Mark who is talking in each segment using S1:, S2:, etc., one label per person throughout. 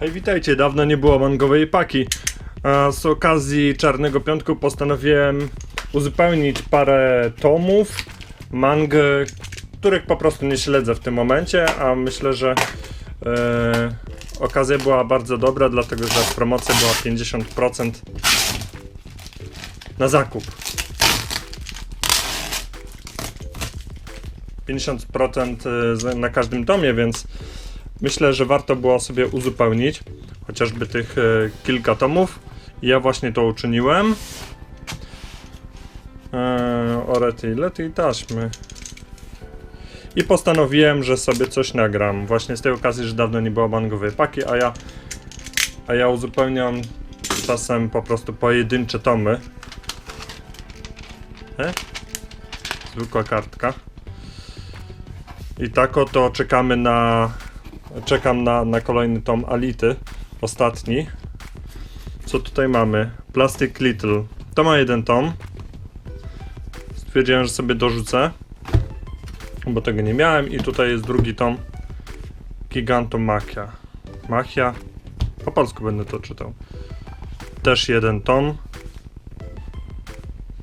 S1: Hej, witajcie, dawno nie było mangowej paki. A z okazji Czarnego Piątku postanowiłem uzupełnić parę tomów mang, których po prostu nie śledzę w tym momencie, a myślę, że e, okazja była bardzo dobra, dlatego że promocja była 50% na zakup. 50% z- na każdym tomie, więc myślę, że warto było sobie uzupełnić chociażby tych e, kilka tomów. Ja właśnie to uczyniłem. Eee, orety, lety i taśmy. I postanowiłem, że sobie coś nagram. Właśnie z tej okazji, że dawno nie było mangowej paki, a ja, a ja uzupełniam czasem po prostu pojedyncze tomy. E? Zwykła kartka. I tak oto czekamy na. Czekam na, na kolejny tom Ality. Ostatni. Co tutaj mamy? Plastic Little. To ma jeden tom. Stwierdziłem, że sobie dorzucę. Bo tego nie miałem. I tutaj jest drugi tom. Gigantomachia. Machia. Po polsku będę to czytał. Też jeden tom.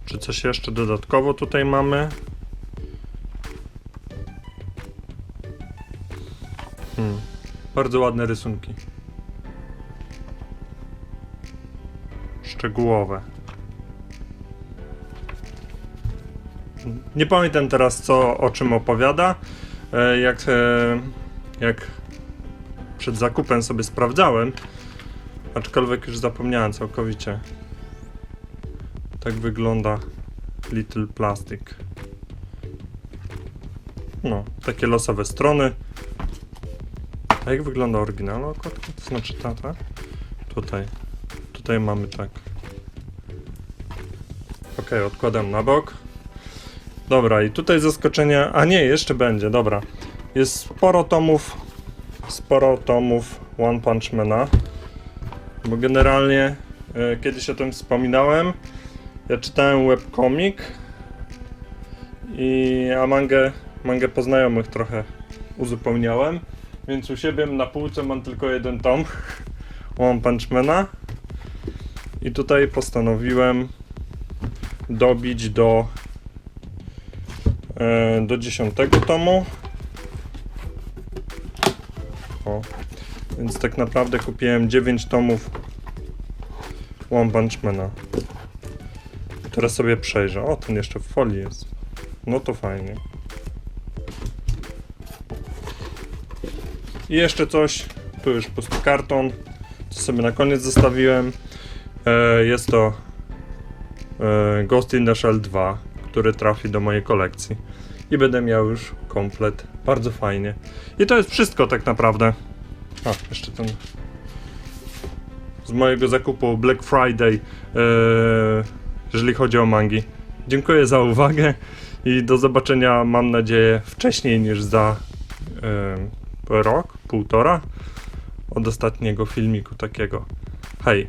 S1: Czy coś jeszcze dodatkowo tutaj mamy? Hmm. Bardzo ładne rysunki. Szczegółowe. Nie pamiętam teraz co o czym opowiada. E, Jak, e, jak przed zakupem sobie sprawdzałem, aczkolwiek już zapomniałem całkowicie. Tak wygląda Little Plastic. No, takie losowe strony. A jak wygląda oryginalna okładka? To znaczy ta, ta? Tutaj. Tutaj mamy tak. Ok, odkładam na bok. Dobra, i tutaj zaskoczenie. A nie, jeszcze będzie, dobra. Jest sporo tomów. Sporo tomów One Punch Mana. Bo generalnie e, kiedyś o tym wspominałem. Ja czytałem webcomic. I a mangę, mangę poznajomych trochę uzupełniałem. Więc u siebie na półce mam tylko jeden tom One Punch Mana. I tutaj postanowiłem dobić do e, do dziesiątego tomu. O. Więc tak naprawdę kupiłem 9 tomów One Punch Mana. Teraz sobie przejrzę. O, ten jeszcze w folii jest. No to fajnie. I jeszcze coś, tu już pusty karton, co sobie na koniec zostawiłem. E, jest to e, Ghost in the Shell 2, który trafi do mojej kolekcji. I będę miał już komplet. Bardzo fajnie. I to jest wszystko tak naprawdę. A, jeszcze ten z mojego zakupu Black Friday, e, jeżeli chodzi o mangi. Dziękuję za uwagę i do zobaczenia, mam nadzieję, wcześniej niż za rok, półtora od ostatniego filmiku takiego. Hej.